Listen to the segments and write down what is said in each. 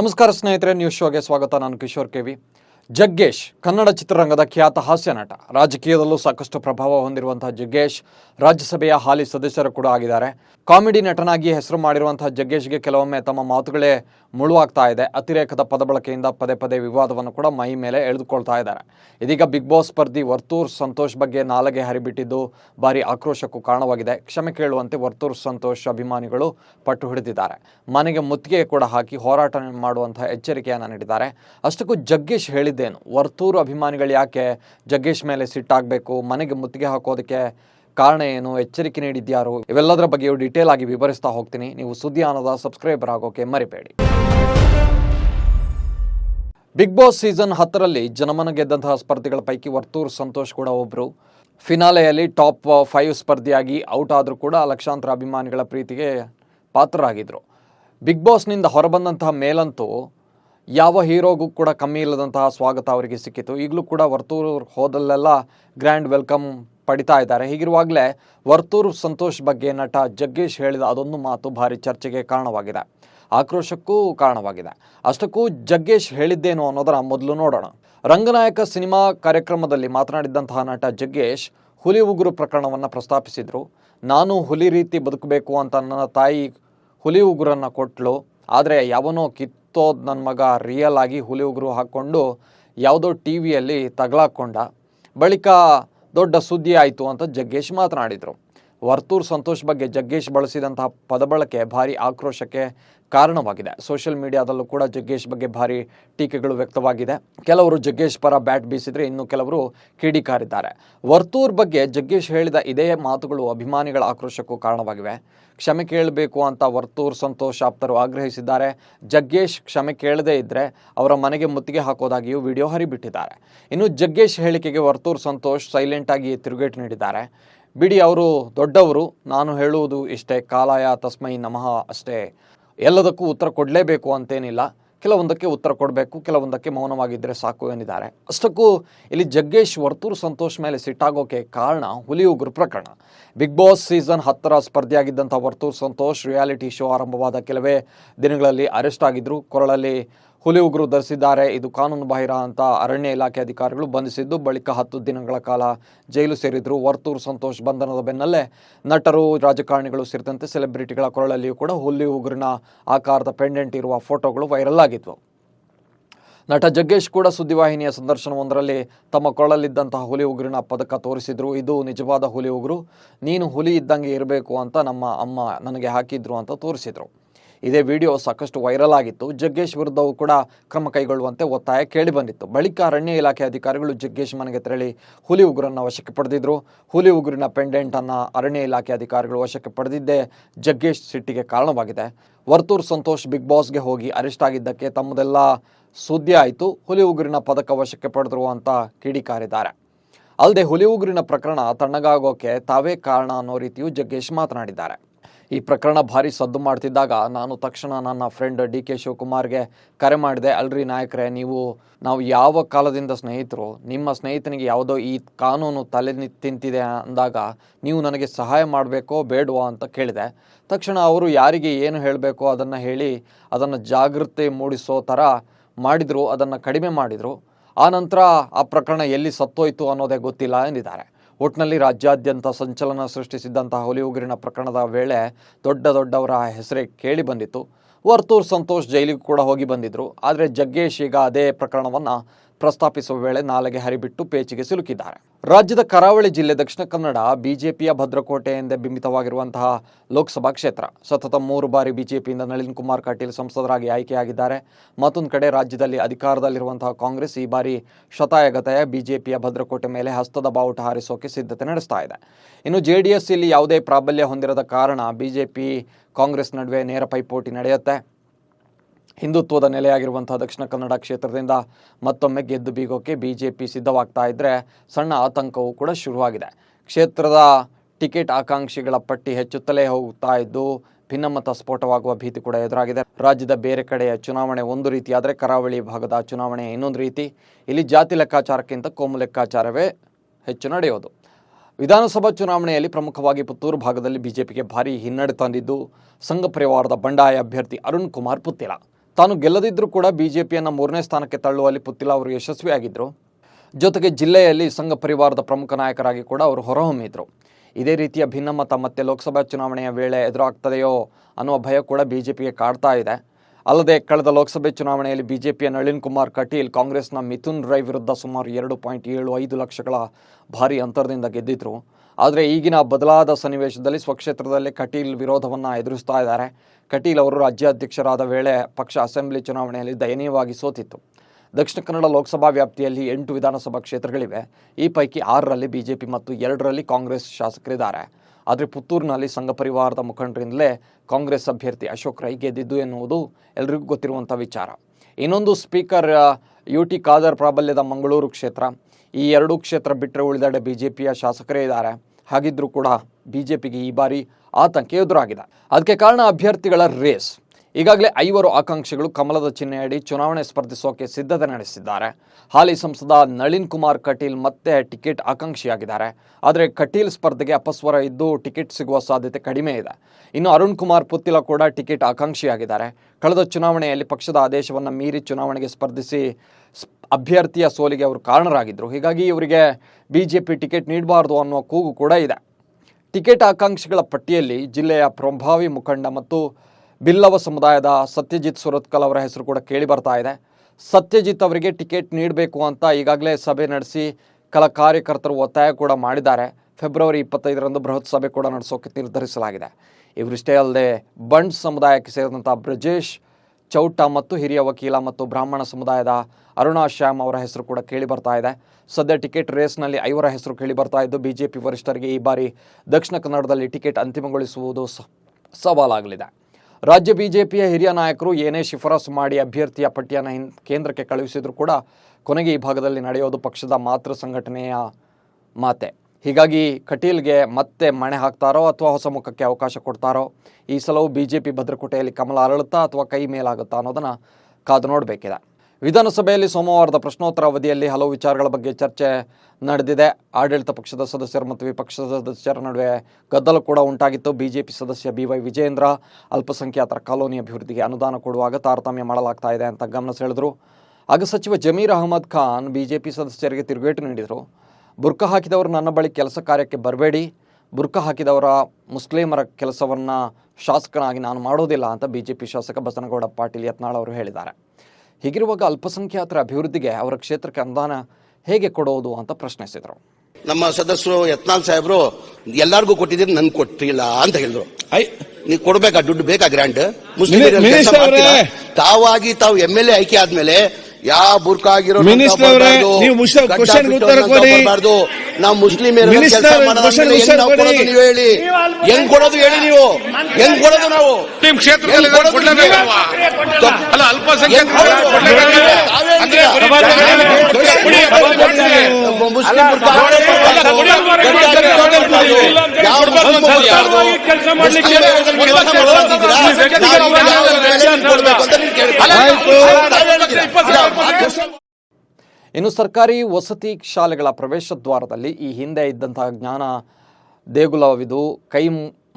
ನಮಸ್ಕಾರ ಸ್ನೇಹಿತರೆ ನ್ಯೂಸ್ ಶೋಗೆ ಸ್ವಾಗತ. ನಾನು ಕಿಶೋರ್ ಕೆವಿ ಜಗ್ಗೇಶ್, ಕನ್ನಡ ಚಿತ್ರರಂಗದ ಖ್ಯಾತ ಹಾಸ್ಯ ನಟ. ರಾಜಕೀಯದಲ್ಲೂ ಸಾಕಷ್ಟು ಪ್ರಭಾವ ಹೊಂದಿರುವಂತಹ ಜಗ್ಗೇಶ್, ರಾಜ್ಯಸಭೆಯ ಹಾಲಿ ಸದಸ್ಯರು ಕೂಡ ಆಗಿದ್ದಾರೆ. ಕಾಮಿಡಿ ನಟನಾಗಿ ಹೆಸರು ಮಾಡಿರುವಂತಹ ಜಗ್ಗೇಶ್ಗೆ ಕೆಲವೊಮ್ಮೆ ತಮ್ಮ ಮಾತುಗಳೇ ಮುಳುವಾಗ್ತಾ ಇದೆ. ಅತಿರೇಕದ ಪದ ಬಳಕೆಯಿಂದ ಪದೇ ಪದೇ ವಿವಾದವನ್ನು ಕೂಡ ಮೈ ಮೇಲೆ ಎಳೆದುಕೊಳ್ತಾ ಇದ್ದಾರೆ. ಇದೀಗ ಬಿಗ್ ಬಾಸ್ ಸ್ಪರ್ಧಿ ವರ್ತೂರ್ ಸಂತೋಷ್ ಬಗ್ಗೆ ನಾಲಗೆ ಹರಿಬಿಟ್ಟಿದ್ದು ಭಾರಿ ಆಕ್ರೋಶಕ್ಕೂ ಕಾರಣವಾಗಿದೆ. ಕ್ಷಮೆ ಕೇಳುವಂತೆ ವರ್ತೂರ್ ಸಂತೋಷ್ ಅಭಿಮಾನಿಗಳು ಪಟ್ಟು ಹಿಡಿದಿದ್ದಾರೆ. ಮನೆಗೆ ಮುತ್ತಿಗೆ ಕೂಡ ಹಾಕಿ ಹೋರಾಟ ಮಾಡುವಂತಹ ಎಚ್ಚರಿಕೆಯನ್ನು ನೀಡಿದ್ದಾರೆ. ಅಷ್ಟಕ್ಕೂ ಜಗ್ಗೇಶ್ ಹೇಳಿದ್ದೇನು, ವರ್ತೂರು ಅಭಿಮಾನಿಗಳು ಯಾಕೆ ಜಗ್ಗೇಶ್ ಮೇಲೆ ಸಿಟ್ಟಾಗಬೇಕು, ಮನೆಗೆ ಮುತ್ತಿಗೆ ಹಾಕೋದಕ್ಕೆ ಕಾರಣ ಏನು, ಎಚ್ಚರಿಕೆ ನೀಡಿದ್ಯಾರು ಇವೆಲ್ಲದರ ಬಗ್ಗೆಯೂ ಡೀಟೇಲ್ ಆಗಿ ವಿವರಿಸ್ತಾ ಹೋಗ್ತೀನಿ. ನೀವು ಸುದ್ದಿ ಅನ್ನೋದ ಸಬ್ಸ್ಕ್ರೈಬರ್ ಆಗೋಕೆ ಮರಿಬೇಡಿ. ಬಿಗ್ ಬಾಸ್ ಸೀಸನ್ ಹತ್ತರಲ್ಲಿ ಜನಮನ ಗೆದ್ದಂತಹ ಸ್ಪರ್ಧಿಗಳ ಪೈಕಿ ವರ್ತೂರ್ ಸಂತೋಷ್ ಕೂಡ ಒಬ್ಬರು ಫಿನಾಲೆಯಲ್ಲಿ ಟಾಪ್ ಫೈವ್ ಸ್ಪರ್ಧಿಯಾಗಿ ಔಟ್ ಆದರೂ ಕೂಡ ಲಕ್ಷಾಂತರ ಅಭಿಮಾನಿಗಳ ಪ್ರೀತಿಗೆ ಪಾತ್ರರಾಗಿದ್ದರು ಬಿಗ್ ಬಾಸ್ನಿಂದ ಹೊರಬಂದಂತಹ ಮೇಲಂತೂ ಯಾವ ಹೀರೋಗೂ ಕೂಡ ಕಮ್ಮಿ ಇಲ್ಲದಂತಹ ಸ್ವಾಗತ ಅವರಿಗೆ ಸಿಕ್ಕಿತು ಈಗಲೂ ಕೂಡ ವರ್ತೂರು ಹೋದಲ್ಲೆಲ್ಲ ಗ್ರ್ಯಾಂಡ್ ವೆಲ್ಕಮ್ ಪಡಿತಾ ಇದ್ದಾರೆ. ಹೀಗಿರುವಾಗಲೇ ವರ್ತೂರು ಸಂತೋಷ್ ಬಗ್ಗೆ ನಟ ಜಗ್ಗೇಶ್ ಹೇಳಿದ ಅದೊಂದು ಮಾತು ಭಾರಿ ಚರ್ಚೆಗೆ ಕಾರಣವಾಗಿದೆ. ಆಕ್ರೋಶಕ್ಕೂ ಕಾರಣವಾಗಿದೆ. ಅಷ್ಟಕ್ಕೂ ಜಗ್ಗೇಶ್ ಹೇಳಿದ್ದೇನು ಅನ್ನೋದರ ಮೊದಲು ನೋಡೋಣ. ರಂಗನಾಯಕ ಸಿನಿಮಾ ಕಾರ್ಯಕ್ರಮದಲ್ಲಿ ಮಾತನಾಡಿದ್ದಂತಹ ನಟ ಜಗ್ಗೇಶ್ ಹುಲಿ ಉಗುರು ಪ್ರಕರಣವನ್ನು ಪ್ರಸ್ತಾಪಿಸಿದರು. ನಾನು ಹುಲಿ ರೀತಿ ಬದುಕಬೇಕು ಅಂತ ನನ್ನ ತಾಯಿ ಹುಲಿ ಉಗುರನ್ನು ಕೊಟ್ಟಳು ಆದರೆ ಯಾವನೋ ಕಿತ್ತೋದ್ ನನ್ನ ಮಗ ರಿಯಲ್ ಆಗಿ ಹುಲಿ ಉಗುರು ಹಾಕ್ಕೊಂಡು ಯಾವುದೋ ಟಿ ವಿಯಲ್ಲಿ ತಗಲಾಕ್ಕೊಂಡ ಬಳಿಕ ದೊಡ್ಡ ಸುದ್ದಿ ಆಯಿತು ಅಂತ ಜಗ್ಗೇಶ್ ಮಾತನಾಡಿದರು. ವರ್ತೂರ್ ಸಂತೋಷ್ ಬಗ್ಗೆ ಜಗ್ಗೇಶ್ ಬಳಸಿದಂತಹ ಪದಬಳಕೆ ಭಾರಿ ಆಕ್ರೋಶಕ್ಕೆ ಕಾರಣವಾಗಿದೆ. ಸೋಷಿಯಲ್ ಮೀಡಿಯಾದಲ್ಲೂ ಕೂಡ ಜಗ್ಗೇಶ್ ಬಗ್ಗೆ ಭಾರಿ ಟೀಕೆಗಳು ವ್ಯಕ್ತವಾಗಿದೆ. ಕೆಲವರು ಜಗ್ಗೇಶ್ ಪರ ಬ್ಯಾಟ್ ಬೀಸಿದ್ರೆ ಇನ್ನು ಕೆಲವರು ಕಿಡಿಕಾರಿದ್ದಾರೆ. ವರ್ತೂರ್ ಬಗ್ಗೆ ಜಗ್ಗೇಶ್ ಹೇಳಿದ ಇದೇ ಮಾತುಗಳು ಅಭಿಮಾನಿಗಳ ಆಕ್ರೋಶಕ್ಕೂ ಕಾರಣವಾಗಿವೆ. ಕ್ಷಮೆ ಕೇಳಬೇಕು ಅಂತ ವರ್ತೂರ್ ಸಂತೋಷ್ ಆಪ್ತರು ಆಗ್ರಹಿಸಿದ್ದಾರೆ. ಜಗ್ಗೇಶ್ ಕ್ಷಮೆ ಕೇಳದೇ ಇದ್ದರೆ ಅವರ ಮನೆಗೆ ಮುತ್ತಿಗೆ ಹಾಕೋದಾಗಿಯೂ ವಿಡಿಯೋ ಹರಿಬಿಟ್ಟಿದ್ದಾರೆ. ಇನ್ನು ಜಗ್ಗೇಶ್ ಹೇಳಿಕೆಗೆ ವರ್ತೂರ್ ಸಂತೋಷ್ ಸೈಲೆಂಟ್ ಆಗಿ ತಿರುಗೇಟು ನೀಡಿದ್ದಾರೆ. ಬಿಡಿ ಅವರು ದೊಡ್ಡವರು, ನಾನು ಹೇಳುವುದು ಇಷ್ಟೇ, ಕಾಲಾಯ ತಸ್ಮೈ ನಮಃ ಅಷ್ಟೇ. ಎಲ್ಲದಕ್ಕೂ ಉತ್ತರ ಕೊಡಲೇಬೇಕು ಅಂತೇನಿಲ್ಲ. ಕೆಲವೊಂದಕ್ಕೆ ಉತ್ತರ ಕೊಡಬೇಕು, ಕೆಲವೊಂದಕ್ಕೆ ಮೌನವಾಗಿದ್ದರೆ ಸಾಕು ಎಂದಿದ್ದಾರೆ ಅಷ್ಟಕ್ಕೂ ಇಲ್ಲಿ ಜಗ್ಗೇಶ್, ವರ್ತೂರು ಸಂತೋಷ್ ಮೇಲೆ ಸಿಟ್ಟಾಗೋಕೆ ಕಾರಣ ಹುಲಿ ಗುರುಪ್ರಕರಣ ಬಿಗ್ ಬಾಸ್ ಸೀಸನ್ ಹತ್ತರ ಸ್ಪರ್ಧೆಯಾಗಿದ್ದಂಥ ವರ್ತೂರು ಸಂತೋಷ್, ರಿಯಾಲಿಟಿ ಶೋ ಆರಂಭವಾದ ಕೆಲವೇ ದಿನಗಳಲ್ಲಿ ಅರೆಸ್ಟ್ ಆಗಿದ್ದರು ಕೊರಳಲ್ಲಿ ಹುಲಿ ಉಗ್ರು ಧರಿಸಿದ್ದಾರೆ. ಇದು ಕಾನೂನು ಬಾಹಿರ ಅಂತ ಅರಣ್ಯ ಇಲಾಖೆ ಅಧಿಕಾರಿಗಳು ಬಂಧಿಸಿದ್ದು. ಬಳಿಕ ಹತ್ತು ದಿನಗಳ ಕಾಲ ಜೈಲು ಸೇರಿದ್ರು. ವರ್ತೂರು ಸಂತೋಷ್ ಬಂಧನದ ಬೆನ್ನಲ್ಲೇ ನಟರು, ರಾಜಕಾರಣಿಗಳು ಸೇರಿದಂತೆ ಸೆಲೆಬ್ರಿಟಿಗಳ ಕೊರಳಲ್ಲಿಯೂ ಕೂಡ ಹುಲಿ ಉಗ್ರನ ಆಕಾರದ ಪೆಂಡೆಂಟ್ ಇರುವ ಫೋಟೋಗಳು ವೈರಲ್ ಆಗಿದ್ವು. ನಟ ಜಗ್ಗೇಶ್ ಕೂಡ ಸುದ್ದಿವಾಹಿನಿಯ ಸಂದರ್ಶನವೊಂದರಲ್ಲಿ ತಮ್ಮ ಕೊರಳಲ್ಲಿದ್ದಂತಹ ಹುಲಿ ಉಗುರಿನ ಪದಕ ತೋರಿಸಿದ್ರು. ಇದು ನಿಜವಾದ ಹುಲಿ ಉಗ್ರು. ನೀನು ಹುಲಿ ಇದ್ದಂಗೆ ಇರಬೇಕು ಅಂತ ನಮ್ಮ ಅಮ್ಮ ನನಗೆ ಹಾಕಿದ್ರು ಅಂತ ತೋರಿಸಿದ್ರು. ಇದೇ ವಿಡಿಯೋ ಸಾಕಷ್ಟು ವೈರಲ್ ಆಗಿತ್ತು. ಜಗ್ಗೇಶ್ ವಿರುದ್ಧವೂ ಕೂಡ ಕ್ರಮ ಕೈಗೊಳ್ಳುವಂತೆ ಒತ್ತಾಯ ಕೇಳಿ ಬಂದಿತ್ತು. ಬಳಿಕ ಅರಣ್ಯ ಇಲಾಖೆ ಅಧಿಕಾರಿಗಳು ಜಗ್ಗೇಶ್ ಮನೆಗೆ ತೆರಳಿ ಹುಲಿ ಉಗುರನ್ನು ವಶಕ್ಕೆ ಪಡೆದಿದ್ರು. ಹುಲಿ ಉಗುರಿನ ಪೆಂಡೆಂಟ್ ಅನ್ನ ಅರಣ್ಯ ಇಲಾಖೆ ಅಧಿಕಾರಿಗಳು ವಶಕ್ಕೆ ಪಡೆದಿದ್ದೇ ಜಗ್ಗೇಶ್ ಸಿಟ್ಟಿಗೆ ಕಾರಣವಾಗಿದೆ. ವರ್ತೂರ್ ಸಂತೋಷ್ ಬಿಗ್ ಬಾಸ್ಗೆ ಹೋಗಿ ಅರೆಸ್ಟ್ ಆಗಿದ್ದಕ್ಕೆ ತಮ್ಮದೆಲ್ಲ ಸುದ್ದಿ ಆಯಿತು. ಹುಲಿ ಉಗುರಿನ ಪದಕ ವಶಕ್ಕೆ ಪಡೆದರು ಅಂತ ಕಿಡಿಕಾರಿದ್ದಾರೆ. ಅಲ್ಲದೆ ಹುಲಿ ಉಗುರಿನ ಪ್ರಕರಣ ತಣ್ಣಗಾಗೋಕೆ ತಾವೇ ಕಾರಣ ಅನ್ನೋ ರೀತಿಯೂ ಜಗ್ಗೇಶ್ ಮಾತನಾಡಿದ್ದಾರೆ. ಈ ಪ್ರಕರಣ ಭಾರಿ ಸದ್ದು ಮಾಡ್ತಿದ್ದಾಗ ನಾನು ತಕ್ಷಣ ನನ್ನ ಫ್ರೆಂಡ್ ಡಿ ಕೆ ಶಿವಕುಮಾರ್ಗೆ ಕರೆ ಮಾಡಿದೆ. ಅಲ್ರಿ ನಾಯಕರೇ, ನೀವು, ನಾವು ಯಾವ ಕಾಲದಿಂದ ಸ್ನೇಹಿತರು, ನಿಮ್ಮ ಸ್ನೇಹಿತನಿಗೆ ಯಾವುದೋ ಈ ಕಾನೂನು ತಲೆ ತಿಂತಿದೆ ಅಂದಾಗ ನೀವು ನನಗೆ ಸಹಾಯ ಮಾಡಬೇಕೋ ಬೇಡವೋ ಅಂತ ಕೇಳಿದೆ. ತಕ್ಷಣ ಅವರು ಯಾರಿಗೆ ಏನು ಹೇಳಬೇಕೋ ಅದನ್ನು ಹೇಳಿ, ಅದನ್ನು ಜಾಗೃತಿ ಮೂಡಿಸೋ ಥರ ಮಾಡಿದರು, ಅದನ್ನು ಕಡಿಮೆ ಮಾಡಿದರು. ಆ ನಂತರ ಆ ಪ್ರಕರಣ ಎಲ್ಲಿ ಸತ್ತೋಯ್ತು ಅನ್ನೋದೇ ಗೊತ್ತಿಲ್ಲ ಎಂದಿದ್ದಾರೆ. ಒಟ್ಟಿನಲ್ಲಿ ರಾಜ್ಯಾದ್ಯಂತ ಸಂಚಲನ ಸೃಷ್ಟಿಸಿದ್ದಂತಹ ಹುಲಿ ಉಗುರಿನ ಪ್ರಕರಣದ ವೇಳೆ ದೊಡ್ಡ ದೊಡ್ಡವರ ಹೆಸರೇ ಕೇಳಿ ಬಂದಿತ್ತು. ವರ್ತೂರ್ ಸಂತೋಷ್ ಜೈಲಿಗೆ ಕೂಡ ಹೋಗಿ ಬಂದಿದ್ರು. ಆದರೆ ಜಗ್ಗೇಶ್ ಈಗ ಅದೇ ಪ್ರಕರಣವನ್ನು ಪ್ರಸ್ತಾಪಿಸುವ ವೇಳೆ ನಾಲೆಗೆ ಹರಿಬಿಟ್ಟು ಪೇಚಿಗೆ ಸಿಲುಕಿದ್ದಾರೆ. ರಾಜ್ಯದ ಕರಾವಳಿ ಜಿಲ್ಲೆ ದಕ್ಷಿಣ ಕನ್ನಡ ಬಿಜೆಪಿಯ ಭದ್ರಕೋಟೆ ಎಂದೇ ಬಿಂಬಿತವಾಗಿರುವಂತಹ ಲೋಕಸಭಾ ಕ್ಷೇತ್ರ. ಸತತ ಮೂರು ಬಾರಿ ಬಿಜೆಪಿಯಿಂದ ನಳಿನ್ ಕುಮಾರ್ ಕಟೀಲ್ ಸಂಸದರಾಗಿ ಆಯ್ಕೆಯಾಗಿದ್ದಾರೆ. ಮತ್ತೊಂದು ಕಡೆ ರಾಜ್ಯದಲ್ಲಿ ಅಧಿಕಾರದಲ್ಲಿರುವಂತಹ ಕಾಂಗ್ರೆಸ್ ಈ ಬಾರಿ ಶತಾಯಗತಾಯ ಬಿಜೆಪಿಯ ಭದ್ರಕೋಟೆ ಮೇಲೆ ಹಸ್ತದ ಬಾವುಟ ಹಾರಿಸೋಕೆ ಸಿದ್ಧತೆ ನಡೆಸ್ತಾ ಇದೆ. ಇನ್ನು ಜೆ ಡಿ ಎಸ್ ಇಲ್ಲಿ ಯಾವುದೇ ಪ್ರಾಬಲ್ಯ ಹೊಂದಿರದ ಕಾರಣ ಬಿಜೆಪಿ ಕಾಂಗ್ರೆಸ್ ನಡುವೆ ನೇರ ಪೈಪೋಟಿ ನಡೆಯುತ್ತೆ. ಹಿಂದುತ್ವದ ನೆಲೆಯಾಗಿರುವಂತಹ ದಕ್ಷಿಣ ಕನ್ನಡ ಕ್ಷೇತ್ರದಿಂದ ಮತ್ತೊಮ್ಮೆ ಗೆದ್ದು ಬೀಗೋಕೆ ಬಿಜೆಪಿ ಸಿದ್ಧವಾಗ್ತಾ ಇದ್ದರೆ ಸಣ್ಣ ಆತಂಕವೂ ಕೂಡ ಶುರುವಾಗಿದೆ. ಕ್ಷೇತ್ರದ ಟಿಕೆಟ್ ಆಕಾಂಕ್ಷಿಗಳ ಪಟ್ಟಿ ಹೆಚ್ಚುತ್ತಲೇ ಹೋಗ್ತಾ ಇದ್ದು ಭಿನ್ನಮತ ಸ್ಫೋಟವಾಗುವ ಭೀತಿ ಕೂಡ ಎದುರಾಗಿದೆ. ರಾಜ್ಯದ ಬೇರೆ ಕಡೆಯ ಚುನಾವಣೆ ಒಂದು ರೀತಿಯಾದರೆ ಕರಾವಳಿ ಭಾಗದ ಚುನಾವಣೆ ಇನ್ನೊಂದು ರೀತಿ. ಇಲ್ಲಿ ಜಾತಿ ಲೆಕ್ಕಾಚಾರಕ್ಕಿಂತ ಕೋಮು ಲೆಕ್ಕಾಚಾರವೇ ಹೆಚ್ಚು ನಡೆಯೋದು. ವಿಧಾನಸಭಾ ಚುನಾವಣೆಯಲ್ಲಿ ಪ್ರಮುಖವಾಗಿ ಪುತ್ತೂರು ಭಾಗದಲ್ಲಿ ಬಿಜೆಪಿಗೆ ಭಾರಿ ಹಿನ್ನಡೆ ತಂದಿದ್ದು, ಸಂಘ ಪರಿವಾರದ ಬಂಡಾಯ ಅಭ್ಯರ್ಥಿ ಅರುಣ್ ಕುಮಾರ್ ಪುತ್ತಿಲ. ತಾನು ಗೆಲ್ಲದಿದ್ದರೂ ಕೂಡ ಬಿಜೆಪಿಯನ್ನು ಮೂರನೇ ಸ್ಥಾನಕ್ಕೆ ತಳ್ಳುವಲ್ಲಿ ಪುತ್ತಿಲ ಅವರು ಯಶಸ್ವಿಯಾಗಿದ್ದರು ಜೊತೆಗೆ ಜಿಲ್ಲೆಯಲ್ಲಿ ಸಂಘ ಪರಿವಾರದ ಪ್ರಮುಖ ನಾಯಕರಾಗಿ ಕೂಡ ಅವರು ಹೊರಹೊಮ್ಮಿದ್ರು. ಇದೇ ರೀತಿಯ ಭಿನ್ನಮತ ಮತ್ತೆ ಲೋಕಸಭಾ ಚುನಾವಣೆಯ ವೇಳೆ ಎದುರಾಗ್ತದೆಯೋ ಅನ್ನುವ ಭಯ ಕೂಡ ಬಿಜೆಪಿಗೆ ಕಾಡ್ತಾ ಇದೆ. ಅಲ್ಲದೆ ಕಳೆದ ಲೋಕಸಭೆ ಚುನಾವಣೆಯಲ್ಲಿ ಬಿಜೆಪಿಯ ನಳಿನ್ ಕುಮಾರ್ ಕಟೀಲ್ ಕಾಂಗ್ರೆಸ್ನ ಮಿಥುನ್ ರೈ ವಿರುದ್ಧ ಸುಮಾರು ಎರಡು ಪಾಯಿಂಟ್ ಏಳು ಐದು ಲಕ್ಷಗಳ ಭಾರಿ ಅಂತರದಿಂದ ಗೆದ್ದಿದ್ರು. ಆದರೆ ಈಗಿನ ಬದಲಾದ ಸನ್ನಿವೇಶದಲ್ಲಿ ಸ್ವಕ್ಷೇತ್ರದಲ್ಲಿ ಕಟೀಲ್ ವಿರೋಧವನ್ನು ಎದುರಿಸ್ತಾ ಇದ್ದಾರೆ. ಕಟೀಲ್ ಅವರು ರಾಜ್ಯಾಧ್ಯಕ್ಷರಾದ ವೇಳೆ ಪಕ್ಷ ಅಸೆಂಬ್ಲಿ ಚುನಾವಣೆಯಲ್ಲಿ ದಯನೀಯವಾಗಿ ಸೋತಿತ್ತು. ದಕ್ಷಿಣ ಕನ್ನಡ ಲೋಕಸಭಾ ವ್ಯಾಪ್ತಿಯಲ್ಲಿ ಎಂಟು ವಿಧಾನಸಭಾ ಕ್ಷೇತ್ರಗಳಿವೆ. ಈ ಪೈಕಿ ಆರರಲ್ಲಿ ಬಿಜೆಪಿ ಮತ್ತು ಎರಡರಲ್ಲಿ ಕಾಂಗ್ರೆಸ್ ಶಾಸಕರಿದ್ದಾರೆ. ಆದರೆ ಪುತ್ತೂರಿನಲ್ಲಿ ಸಂಘ ಪರಿವಾರದ ಮುಖಂಡರಿಂದಲೇ ಕಾಂಗ್ರೆಸ್ ಅಭ್ಯರ್ಥಿ ಅಶೋಕ್ ರೈ ಗೆದ್ದಿದ್ದು ಎನ್ನುವುದು ಎಲ್ರಿಗೂ ಗೊತ್ತಿರುವಂಥ ವಿಚಾರ. ಇನ್ನೊಂದು ಸ್ಪೀಕರ್ ಯು ಟಿ ಖಾದರ್ ಪ್ರಾಬಲ್ಯದ ಮಂಗಳೂರು ಕ್ಷೇತ್ರ. ಈ ಎರಡೂ ಕ್ಷೇತ್ರ ಬಿಟ್ಟರೆ ಉಳಿದೆಡೆ ಪಿಯ ಶಾಸಕರೇ ಇದ್ದಾರೆ. ಹಾಗಿದ್ರೂ ಕೂಡ ಬಿ ಜೆ ಪಿಗೆ ಈ ಬಾರಿ ಆತಂಕ ಎದುರಾಗಿದೆ. ಅದಕ್ಕೆ ಕಾರಣ ಅಭ್ಯರ್ಥಿಗಳ ರೇಸ್. ಈಗಾಗಲೇ ಐವರು ಆಕಾಂಕ್ಷಿಗಳು ಕಮಲದ ಚಿಹ್ನೆಯಡಿ ಚುನಾವಣೆ ಸ್ಪರ್ಧಿಸೋಕೆ ಸಿದ್ಧತೆ ನಡೆಸಿದ್ದಾರೆ. ಹಾಲಿ ಸಂಸದ ನಳಿನ್ ಕುಮಾರ್ ಕಟೀಲ್ ಮತ್ತೆ ಟಿಕೆಟ್ ಆಕಾಂಕ್ಷಿಯಾಗಿದ್ದಾರೆ. ಆದರೆ ಕಟೀಲ್ ಸ್ಪರ್ಧೆಗೆ ಅಪಸ್ವರ ಇದ್ದು ಟಿಕೆಟ್ ಸಿಗುವ ಸಾಧ್ಯತೆ ಕಡಿಮೆ ಇದೆ. ಇನ್ನು ಅರುಣ್ ಕುಮಾರ್ ಪುತ್ತಿಲ ಕೂಡ ಟಿಕೆಟ್ ಆಕಾಂಕ್ಷಿಯಾಗಿದ್ದಾರೆ. ಕಳೆದ ಚುನಾವಣೆಯಲ್ಲಿ ಪಕ್ಷದ ಆದೇಶವನ್ನು ಮೀರಿ ಚುನಾವಣೆಗೆ ಸ್ಪರ್ಧಿಸಿ ಅಭ್ಯರ್ಥಿಯ ಸೋಲಿಗೆ ಅವರು ಕಾರಣರಾಗಿದ್ದರು. ಹೀಗಾಗಿ ಇವರಿಗೆ ಬಿ ಜೆ ಪಿ ಟಿಕೆಟ್ ನೀಡಬಾರ್ದು ಅನ್ನೋ ಕೂಗು ಕೂಡ ಇದೆ. ಟಿಕೆಟ್ ಆಕಾಂಕ್ಷಿಗಳ ಪಟ್ಟಿಯಲ್ಲಿ ಜಿಲ್ಲೆಯ ಪ್ರಭಾವಿ ಮುಖಂಡ ಮತ್ತು ಬಿಲ್ಲವ ಸಮುದಾಯದ ಸತ್ಯಜಿತ್ ಸುರತ್ಕಲ್ ಅವರ ಹೆಸರು ಕೂಡ ಕೇಳಿ ಬರ್ತಾ ಇದೆ. ಸತ್ಯಜಿತ್ ಅವರಿಗೆ ಟಿಕೆಟ್ ನೀಡಬೇಕು ಅಂತ ಈಗಾಗಲೇ ಸಭೆ ನಡೆಸಿ ಕೆಲ ಕಾರ್ಯಕರ್ತರು ಒತ್ತಾಯ ಕೂಡ ಮಾಡಿದ್ದಾರೆ. ಫೆಬ್ರವರಿ ಇಪ್ಪತ್ತೈದರಂದು ಬೃಹತ್ ಸಭೆ ಕೂಡ ನಡೆಸೋಕೆ ನಿರ್ಧರಿಸಲಾಗಿದೆ. ಇವರಿಷ್ಟೇ ಅಲ್ಲದೆ ಬಂಡ್ ಸಮುದಾಯಕ್ಕೆ ಸೇರಿದಂಥ ಬ್ರಜೇಶ್ ಚೌಟ ಮತ್ತು ಹಿರಿಯ ವಕೀಲ ಮತ್ತು ಬ್ರಾಹ್ಮಣ ಸಮುದಾಯದ ಅರುಣಾ ಶ್ಯಾಮ್ ಅವರ ಹೆಸರು ಕೂಡ ಕೇಳಿ ಬರ್ತಾ ಇದೆ. ಸದ್ಯ ಟಿಕೆಟ್ ರೇಸ್ನಲ್ಲಿ ಐವರ ಹೆಸರು ಕೇಳಿ ಬರ್ತಾ ಇದ್ದು, ಬಿಜೆಪಿ ವರಿಷ್ಠರಿಗೆ ಈ ಬಾರಿ ದಕ್ಷಿಣ ಕನ್ನಡದಲ್ಲಿ ಟಿಕೆಟ್ ಅಂತಿಮಗೊಳಿಸುವುದು ಸವಾಲಾಗಲಿದೆ. ರಾಜ್ಯ ಬಿಜೆಪಿಯ ಹಿರಿಯ ನಾಯಕರು ಏನೇ ಶಿಫಾರಸು ಮಾಡಿ ಅಭ್ಯರ್ಥಿಯ ಪಟ್ಟಿಯನ್ನು ಕೇಂದ್ರಕ್ಕೆ ಕಳುಹಿಸಿದರೂ ಕೂಡ ಕೊನೆಗೆ ಈ ಭಾಗದಲ್ಲಿ ನಡೆಯೋದು ಪಕ್ಷದ ಮಾತೃ ಸಂಘಟನೆಯ ಮಾತೆ. ಹೀಗಾಗಿ ಕಟೀಲ್ಗೆ ಮತ್ತೆ ಮಣೆ ಹಾಕ್ತಾರೋ ಅಥವಾ ಹೊಸ ಮುಖಕ್ಕೆ ಅವಕಾಶ ಕೊಡ್ತಾರೋ? ಈ ಸಲವೂ ಬಿಜೆಪಿ ಭದ್ರಕೋಟೆಯಲ್ಲಿ ಕಮಲ ಅರಳುತ್ತಾ ಅಥವಾ ಕೈ ಮೇಲಾಗುತ್ತಾ ಅನ್ನೋದನ್ನು ಕಾದು ನೋಡಬೇಕಿದೆ. ವಿಧಾನಸಭೆಯಲ್ಲಿ ಸೋಮವಾರದ ಪ್ರಶ್ನೋತ್ತರ ಅವಧಿಯಲ್ಲಿ ಹಲವು ವಿಚಾರಗಳ ಬಗ್ಗೆ ಚರ್ಚೆ ನಡೆದಿದೆ. ಆಡಳಿತ ಪಕ್ಷದ ಸದಸ್ಯರು ಮತ್ತು ವಿಪಕ್ಷದ ಸದಸ್ಯರ ನಡುವೆ ಗದ್ದಲ ಕೂಡ ಉಂಟಾಗಿತ್ತು. ಬಿಜೆಪಿ ಸದಸ್ಯ ಬಿ ವೈ ವಿಜೇಂದ್ರ ಅಲ್ಪಸಂಖ್ಯಾತರ ಕಾಲೋನಿ ಅಭಿವೃದ್ಧಿಗೆ ಅನುದಾನ ಕೊಡುವಾಗ ತಾರತಮ್ಯ ಮಾಡಲಾಗ್ತಾ ಇದೆ ಅಂತ ಗಮನ ಸೆಳೆದರು. ಆಗ ಸಚಿವ ಜಮೀರ್ ಅಹಮದ್ ಖಾನ್ ಬಿಜೆಪಿ ಸದಸ್ಯರಿಗೆ ತಿರುಗೇಟು ನೀಡಿದರು. ಬುರ್ಕ ಹಾಕಿದವರು ನನ್ನ ಬಳಿ ಕೆಲಸ ಕಾರ್ಯಕ್ಕೆ ಬರಬೇಡಿ. ಬುರ್ಕ ಹಾಕಿದವರ ಮುಸ್ಲಿಮರ ಕೆಲಸವನ್ನು ಶಾಸಕನಾಗಿ ನಾನು ಮಾಡೋದಿಲ್ಲ ಅಂತ ಬಿ ಜೆ ಪಿ ಶಾಸಕ ಬಸನಗೌಡ ಪಾಟೀಲ್ ಯತ್ನಾಳ್ ಅವರು ಹೇಳಿದ್ದಾರೆ. ಹೀಗಿರುವಾಗ ಅಲ್ಪಸಂಖ್ಯಾತರ ಅಭಿವೃದ್ಧಿಗೆ ಅವರ ಕ್ಷೇತ್ರಕ್ಕೆ ಅನುದಾನ ಹೇಗೆ ಕೊಡೋದು ಅಂತ ಪ್ರಶ್ನಿಸಿದರು. ನಮ್ಮ ಸದಸ್ಯರು ಯತ್ನಾಳ್ ಸಾಹೇಬ್ರು ಎಲ್ಲಾರ್ಗೂ ಕೊಟ್ಟಿದ್ದೀರಿ ನನ್ಗೆ ಕೊಟ್ಟಿಲ್ಲ ಅಂತ ಹೇಳಿದ್ರು. ಐ ನೀವು ಕೊಡ್ಬೇಕಾ? ದುಡ್ಡು ಬೇಕಾ ಗ್ರ್ಯಾಂಡ್ ಮುಸ್ಲಿಮ್ ತಾವಾಗಿ ತಾವು ಎಂ ಎಲ್ ಎ ಆಯ್ಕೆ ಆದ್ಮೇಲೆ ಯಾವ ಬುರ್ಕಾಗಿರೋ ಮಿನಿಸ್ಟರ್ ಅವರೇ, ನೀವು ಮುಷ- question ಗೆ ಉತ್ತರ ಕೊಡಿ. ನಾವು ಮುಸ್ಲಿಂ ಮಿನಿಸ್ಟರ್ question ಗೆ ಉತ್ತರ ನೀವು ಹೇಳಿ ಹೆಂಗ್ ಕೊಡೋದು ಹೇಳಿ ನೀವು ಹೆಂಗ್ ಕೊಡೋದು ನಾವು ನಿಮ್ ಕ್ಷೇತ್ರದಲ್ಲಿ? ಅಲ್ಲ ಅಲ್ಪಸಂಖ್ಯಾತ ಇನ್ನು ಸರ್ಕಾರಿ ವಸತಿ ಶಾಲೆಗಳ ಪ್ರವೇಶ ದ್ವಾರದಲ್ಲಿ ಈ ಹಿಂದೆ ಇದ್ದಂತಹ ಜ್ಞಾನ ದೇಗುಲವಿದು ಕೈ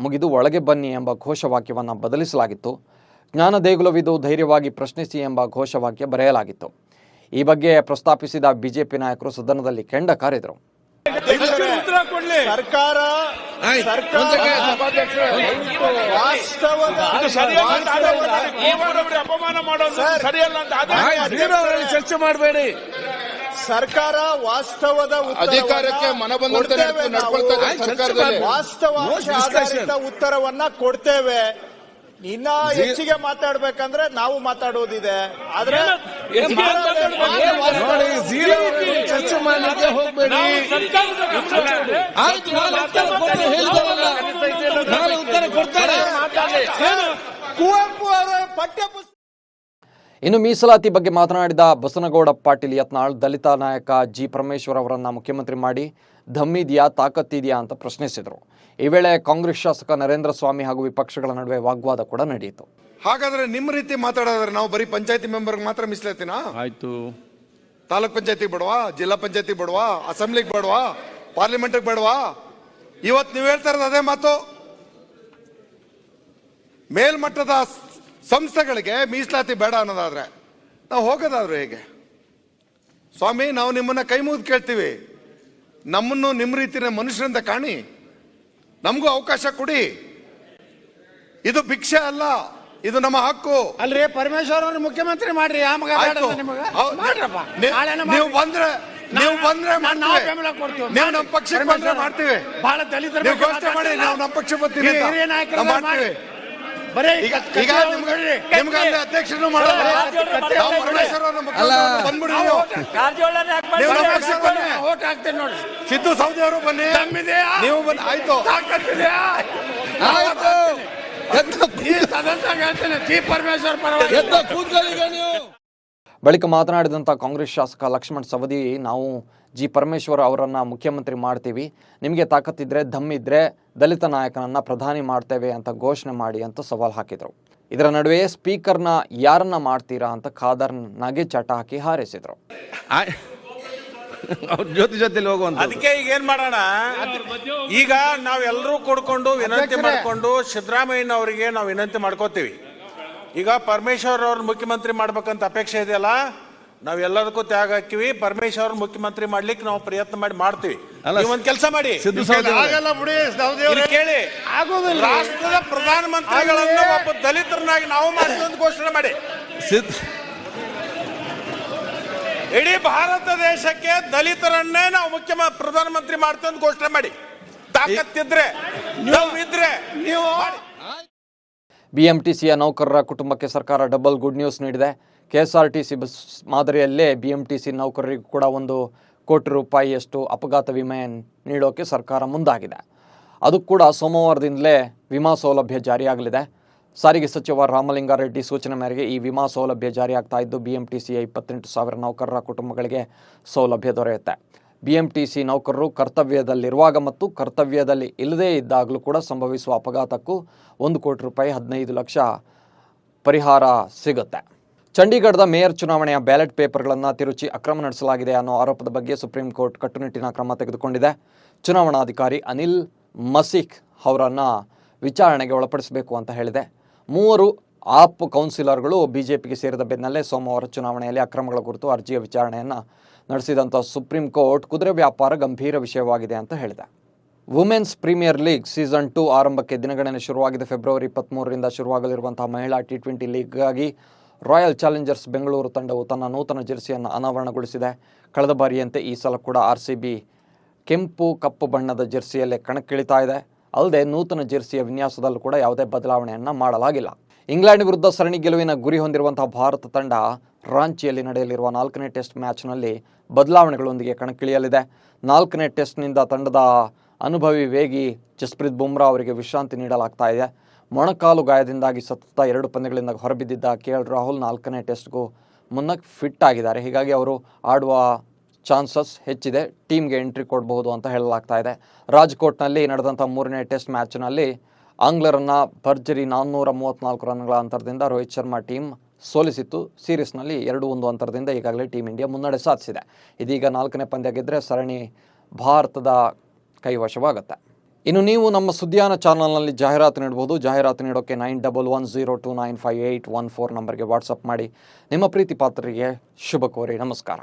ಮುಗಿದು ಒಳಗೆ ಬನ್ನಿ ಎಂಬ ಘೋಷವಾಕ್ಯವನ್ನು ಬದಲಿಸಲಾಗಿತ್ತು. ಜ್ಞಾನ ದೇಗುಲವಿದು ಧೈರ್ಯವಾಗಿ ಪ್ರಶ್ನಿಸಿ ಎಂಬ ಘೋಷವಾಕ್ಯ ಬರೆಯಲಾಗಿತ್ತು. ಈ ಬಗ್ಗೆ ಪ್ರಸ್ತಾಪಿಸಿದ ಬಿಜೆಪಿ ನಾಯಕರು ಸದನದಲ್ಲಿ ಕೆಂಡ ಕಾರಿದರು. ಸರ್ಕಾರ ವಾಸ್ತವದ ಅಪಮಾನ ಮಾಡೋದು ಸರಿಯಲ್ಲ ಅಂತ ಚರ್ಚೆ ಮಾಡಬೇಡಿ. ಸರ್ಕಾರ ವಾಸ್ತವದ ಅಧಿಕಾರಕ್ಕೆ ಮನಬಂದಂತೆ ವಾಸ್ತವ ಉತ್ತರವನ್ನ ಕೊಡ್ತೇವೆ. ಇನ್ನ ಹೆಚ್ಚಿಗೆ ಮಾತಾಡ್ಬೇಕಂದ್ರೆ ನಾವು ಮಾತಾಡೋದಿದೆ. ಆದ್ರೆ ಚರ್ಚೆ ಮಾಡಲಿಕ್ಕೆ ಹೋಗ್ಬೇಡಿ. ಆಯ್ತು ನಾನು ಉತ್ತರ ಕುವೆಂಪು ಅವರ ಪಠ್ಯ ಪುಸ್ತಕ ಇನ್ನು ಮೀಸಲಾತಿ ಬಗ್ಗೆ ಮಾತನಾಡಿದ ಬಸನಗೌಡ ಪಾಟೀಲ್ ಯತ್ನಾಳ್ ದಲಿತ ನಾಯಕ ಜಿ ಪರಮೇಶ್ವರ್ ಅವರನ್ನ ಮುಖ್ಯಮಂತ್ರಿ ಮಾಡಿ ಧಮ್ಮಿದೆಯಾ ತಾಕತ್ತಿದೆಯಾ ಅಂತ ಪ್ರಶ್ನಿಸಿದರು. ಈ ವೇಳೆ ಕಾಂಗ್ರೆಸ್ ಶಾಸಕ ನರೇಂದ್ರ ಸ್ವಾಮಿ ಹಾಗೂ ವಿಪಕ್ಷಗಳ ನಡುವೆ ವಾಗ್ವಾದ ಕೂಡ ನಡೆಯಿತು. ಹಾಗಾದ್ರೆ ನಿಮ್ಮ ರೀತಿ ಮಾತಾಡೋದ್ರೆ ನಾವು ಬರೀ ಪಂಚಾಯತಿ ಮೆಂಬರ್ ಮಾತ್ರ ಮೀಸಲಾತಿನ? ಆಯ್ತು. ತಾಲೂಕ್ ಪಂಚಾಯತಿ ಬಡವಾ ಜಿಲ್ಲಾ ಪಂಚಾಯತಿ ಬಡವಾ ಅಸೆಂಬ್ಲಿಗೆ ಬೇಡವಾ ಪಾರ್ಲಿಮೆಂಟ್ ಬೇಡವಾ? ಇವತ್ತು ನೀವು ಹೇಳ್ತಾ ಇರೋದು ಅದೇ ಮಾತು. ಮೇಲ್ಮಟ್ಟದ ಸಂಸ್ಥೆಗಳಿಗೆ ಮೀಸಲಾತಿ ಬೇಡ ಅನ್ನೋದಾದ್ರೆ ನಾವು ಹೋಗೋದಾದ್ರೆ ಹೇಗೆ? ಸ್ವಾಮಿ ನಾವು ನಿಮ್ಮನ್ನ ಕೈ ಮುಗಿದು ಕೇಳ್ತೀವಿ. ನಮ್ಮನ್ನು ನಿಮ್ಮ ರೀತಿಯ ಮನುಷ್ಯರಿಂದ ಕಾಣಿ. ನಮಗೂ ಅವಕಾಶ ಕೊಡಿ. ಇದು ಭಿಕ್ಷೆ ಅಲ್ಲ ಇದು ನಮ್ಮ ಹಕ್ಕು. ಅಲ್ರಿ ಪರಮೇಶ್ವರ್ ಅವ್ರ ಮುಖ್ಯಮಂತ್ರಿ ಮಾಡ್ರಿ ನೀವು ಬಂದ್ರೆ ನೀವು ಬಂದ್ರೆ ನಾವ್- ನಮ್ಮ ಪಕ್ಷಕ್ಕೆ ಬಂದ್ರೆ ಮಾಡ್ತೀವಿ. ಬಹಳ ದಲಿತರ ಮಾಡಿ. ನಾವು ನಮ್ಮ ಪಕ್ಷ ಬರ್ತೀವಿ ಮಾಡ್ತೀವಿ. ಸಿದ್ದು ಸೌದಿ ಅವರು ಬನ್ನಿ? ನೀವು ಬನ್ನಿ. ಆಯ್ತು? ಆಯ್ತು. ಪರಮೇಶ್ವರ್ ಪರವಾಗಿ. ಎದ್ದ ಕೂತ್ಕೊಳ್ಳಿಗ ನೀವು. ಬಳಿಕ ಮಾತನಾಡಿದಂಥ ಕಾಂಗ್ರೆಸ್ ಶಾಸಕ ಲಕ್ಷ್ಮಣ್ ಸವದಿ ನಾವು ಜಿ ಪರಮೇಶ್ವರ್ ಅವರನ್ನು ಮುಖ್ಯಮಂತ್ರಿ ಮಾಡ್ತೀವಿ. ನಿಮಗೆ ತಾಕತ್ತಿದ್ರೆ ದಮ್ಮಿದ್ರೆ ದಲಿತ ನಾಯಕನನ್ನು ಪ್ರಧಾನಿ ಮಾಡ್ತೇವೆ ಅಂತ ಘೋಷಣೆ ಮಾಡಿ ಅಂತ ಸವಾಲು ಹಾಕಿದರು. ಇದರ ನಡುವೆ ಸ್ಪೀಕರ್ನ ಯಾರನ್ನ ಮಾಡ್ತೀರಾ ಅಂತ ಖಾದರ್ ನಾಗೆ ಚಟ ಹಾಕಿ ಹಾರೈಸಿದರು. ಜೊತೆ ಜೊತೆಲಿ ಹೋಗುವಂತ ಅದಕ್ಕೆ ಈಗ ಏನ್ ಮಾಡೋಣ? ಈಗ ನಾವೆಲ್ಲರೂ ಕೊಡ್ಕೊಂಡು ವಿನಂತಿ ಮಾಡ್ಕೊಂಡು ಸಿದ್ದರಾಮಯ್ಯನವರಿಗೆ ನಾವು ವಿನಂತಿ ಮಾಡ್ಕೋತೀವಿ. ಈಗ ಪರಮೇಶ್ವರ್ ಅವ್ರ ಮುಖ್ಯಮಂತ್ರಿ ಮಾಡ್ಬೇಕಂತ ಅಪೇಕ್ಷೆ ಇದೆಯಲ್ಲ? ನಾವ್ ಎಲ್ಲದಕ್ಕೂ ತ್ಯಾಗ ಹಾಕಿವಿ ಪರಮೇಶ್ವರ್ ಮುಖ್ಯಮಂತ್ರಿ ಮಾಡ್ಲಿಕ್ಕೆ ನಾವು ಪ್ರಯತ್ನ ಮಾಡಿ ಮಾಡ್ತೀವಿ. ಒಂದ್ ಕೆಲಸ ಮಾಡಿ. ಆಗಲ್ಲ ಬಿಡಿ ಇಲ್ಲಿ ಕೇಳಿ. ಆಗೋದಿಲ್ಲ. ರಾಷ್ಟ್ರದ ಪ್ರಧಾನಮಂತ್ರಿಗಳನ್ನು ಒಬ್ಬ ದಲಿತರನ್ನಾಗಿ ನಾವು ಮಾಡ್ತೀವಿ ಅಂತ ಘೋಷಣೆ ಮಾಡಿ. ಸಿದ್ ಇಡೀ ಭಾರತ ದೇಶಕ್ಕೆ ದಲಿತರನ್ನೇ ನಾವು ಮುಖ್ಯ ಪ್ರಧಾನಮಂತ್ರಿ ಮಾಡ್ತೀವಿ ಅಂತ ಘೋಷಣೆ ಮಾಡಿ. ತಾಕತ್ತಿದ್ರೆ ನೀವು ಇದ್ರೆ ನೀವು ಬಿಎಂಟಿಸಿಯ ನೌಕರರ ಕುಟುಂಬಕ್ಕೆ ಸರ್ಕಾರ ಡಬಲ್ ಗುಡ್ ನ್ಯೂಸ್ ನೀಡಿದೆ. K S R T C bus ಮಾದರಿಯಲ್ಲೇ ಬಿ ಎಂ ಟಿ ಸಿ ನೌಕರರಿಗೂ ಕೂಡ ಒಂದು ಕೋಟಿ ರೂಪಾಯಿಯಷ್ಟು ಅಪಘಾತ ವಿಮೆ ನೀಡೋಕೆ ಸರ್ಕಾರ ಮುಂದಾಗಿದೆ. ಅದು ಕೂಡ ಸೋಮವಾರದಿಂದಲೇ ವಿಮಾ ಸೌಲಭ್ಯ ಜಾರಿಯಾಗಲಿದೆ. ಸಾರಿಗೆ ಸಚಿವ ರಾಮಲಿಂಗಾರೆಡ್ಡಿ ಸೂಚನೆ ಮೇರೆಗೆ ಈ ವಿಮಾ ಸೌಲಭ್ಯ ಜಾರಿಯಾಗ್ತಾ ಇದ್ದು ಬಿ ಎಂ ಟಿ ಸಿಯ ಇಪ್ಪತ್ತೆಂಟು ಸಾವಿರ ನೌಕರರ ಕುಟುಂಬಗಳಿಗೆ ಸೌಲಭ್ಯ ದೊರೆಯುತ್ತೆ. ಬಿಎಂಟಿಸಿ ನೌಕರರು ಕರ್ತವ್ಯದಲ್ಲಿರುವಾಗ ಮತ್ತು ಕರ್ತವ್ಯದಲ್ಲಿ ಇಲ್ಲದೇ ಇದ್ದಾಗಲೂ ಕೂಡ ಸಂಭವಿಸುವ ಅಪಘಾತಕ್ಕೂ ಒಂದು ಕೋಟಿ ರೂಪಾಯಿ ಹದಿನೈದು ಲಕ್ಷ ಪರಿಹಾರ ಸಿಗುತ್ತೆ. ಚಂಡೀಗಢದ ಮೇಯರ್ ಚುನಾವಣೆಯ ಬ್ಯಾಲೆಟ್ ಪೇಪರ್ಗಳನ್ನು ತಿರುಚಿ ಅಕ್ರಮ ನಡೆಸಲಾಗಿದೆ ಅನ್ನೋ ಆರೋಪದ ಬಗ್ಗೆ ಸುಪ್ರೀಂ ಕೋರ್ಟ್ ಕಟ್ಟುನಿಟ್ಟಿನ ಕ್ರಮ ತೆಗೆದುಕೊಂಡಿದೆ. ಚುನಾವಣಾಧಿಕಾರಿ ಅನಿಲ್ ಮಸಿಕ್ ಅವರನ್ನು ವಿಚಾರಣೆಗೆ ಒಳಪಡಿಸಬೇಕು ಅಂತ ಹೇಳಿದೆ. ಮೂವರು ಆಪ್ ಕೌನ್ಸಿಲರ್ಗಳು ಬಿಜೆಪಿಗೆ ಸೇರಿದ ಬೆನ್ನಲ್ಲೇ ಸೋಮವಾರ ಚುನಾವಣೆಯಲ್ಲಿ ಅಕ್ರಮಗಳ ಕುರಿತು ಅರ್ಜಿಯ ವಿಚಾರಣೆಯನ್ನು ನಡೆಸಿದಂಥ ಸುಪ್ರೀಂ ಕೋರ್ಟ್ ಕುದುರೆ ವ್ಯಾಪಾರ ಗಂಭೀರ ವಿಷಯವಾಗಿದೆ ಅಂತ ಹೇಳಿದೆ. Women's Premier League season two ಆರಂಭಕ್ಕೆ ದಿನಗಣನೆ ಶುರುವಾಗಿದೆ. ಫೆಬ್ರವರಿ ಇಪ್ಪತ್ತ್ಮೂರರಿಂದ ಶುರುವಾಗಲಿರುವಂತಹ ಮಹಿಳಾ ಟಿ ಟ್ವೆಂಟಿ ಲೀಗ್ಗಾಗಿ ರಾಯಲ್ ಚಾಲೆಂಜರ್ಸ್ ಬೆಂಗಳೂರು ತಂಡವು ತನ್ನ ನೂತನ ಜೆರ್ಸಿಯನ್ನು ಅನಾವರಣಗೊಳಿಸಿದೆ. ಕಳೆದ ಬಾರಿಯಂತೆ ಈ ಸಲ ಕೂಡ ಆರ್ ಬಿ ಕೆಂಪು ಕಪ್ಪು ಬಣ್ಣದ ಜೆರ್ಸಿಯಲ್ಲೇ ಕಣಕ್ಕಿಳಿತಾ ಇದೆ. ಅಲ್ಲದೆ ನೂತನ ಜೆರ್ಸಿಯ ವಿನ್ಯಾಸದಲ್ಲೂ ಕೂಡ ಯಾವುದೇ ಬದಲಾವಣೆಯನ್ನು ಮಾಡಲಾಗಿಲ್ಲ. ಇಂಗ್ಲೆಂಡ್ ವಿರುದ್ಧ ಸರಣಿ ಗೆಲುವಿನ ಗುರಿ ಹೊಂದಿರುವಂತಹ ಭಾರತ ತಂಡ ರಾಂಚಿಯಲ್ಲಿ ನಡೆಯಲಿರುವ ನಾಲ್ಕನೇ ಟೆಸ್ಟ್ ಮ್ಯಾಚ್ನಲ್ಲಿ ಬದಲಾವಣೆಗಳೊಂದಿಗೆ ಕಣಕ್ಕಿಳಿಯಲಿದೆ. ನಾಲ್ಕನೇ ಟೆಸ್ಟ್ನಿಂದ ತಂಡದ ಅನುಭವಿ ವೇಗಿ ಜಸ್ಪ್ರೀತ್ ಬುಮ್ರಾ ಅವರಿಗೆ ವಿಶ್ರಾಂತಿ ನೀಡಲಾಗ್ತಾ ಇದೆ. ಮೊಣಕಾಲು ಗಾಯದಿಂದಾಗಿ ಸತತ ಎರಡು ಪಂದ್ಯಗಳಿಂದ ಹೊರಬಿದ್ದಿದ್ದ ಕೆ ಎಲ್ ರಾಹುಲ್ ನಾಲ್ಕನೇ ಟೆಸ್ಟ್ಗೂ ಮುನ್ನ ಫಿಟ್ ಆಗಿದ್ದಾರೆ. ಹೀಗಾಗಿ ಅವರು ಆಡುವ ಚಾನ್ಸಸ್ ಹೆಚ್ಚಿದೆ, ಟೀಮ್ಗೆ ಎಂಟ್ರಿ ಕೊಡಬಹುದು ಅಂತ ಹೇಳಲಾಗ್ತಾ ಇದೆ. ರಾಜ್ಕೋಟ್ನಲ್ಲಿ ನಡೆದಂಥ ಮೂರನೇ ಟೆಸ್ಟ್ ಮ್ಯಾಚ್ನಲ್ಲಿ ಆಂಗ್ಲರನ್ನು ಭರ್ಜರಿ ನಾನ್ನೂರ ಮೂವತ್ತ್ನಾಲ್ಕು ರನ್ಗಳ ಅಂತರದಿಂದ ರೋಹಿತ್ ಶರ್ಮಾ ಟೀಮ್ ಸೋಲಿಸಿತ್ತು. ಸೀರೀಸ್ನಲ್ಲಿ ಎರಡು ಒಂದು ಅಂತರದಿಂದ ಈಗಾಗಲೇ ಟೀಮ್ ಇಂಡಿಯಾ ಮುನ್ನಡೆ ಸಾಧಿಸಿದೆ. ಇದೀಗ ನಾಲ್ಕನೇ ಪಂದ್ಯ ಗೆದ್ದರೆ ಸರಣಿ ಭಾರತದ ಕೈವಶವಾಗುತ್ತೆ. ಇನ್ನು ನೀವು ನಮ್ಮ ಸುದ್ದಿಯಾನ ಚಾನಲ್ನಲ್ಲಿ ಜಾಹೀರಾತು ನೀಡಬಹುದು ಜಾಹೀರಾತು ನೀಡೋಕ್ಕೆ nine double one zero two nine five eight one four ನಂಬರ್ಗೆ ವಾಟ್ಸಪ್ ಮಾಡಿ ನಿಮ್ಮ ಪ್ರೀತಿ ಪಾತ್ರರಿಗೆ ಶುಭ ಕೋರಿ ನಮಸ್ಕಾರ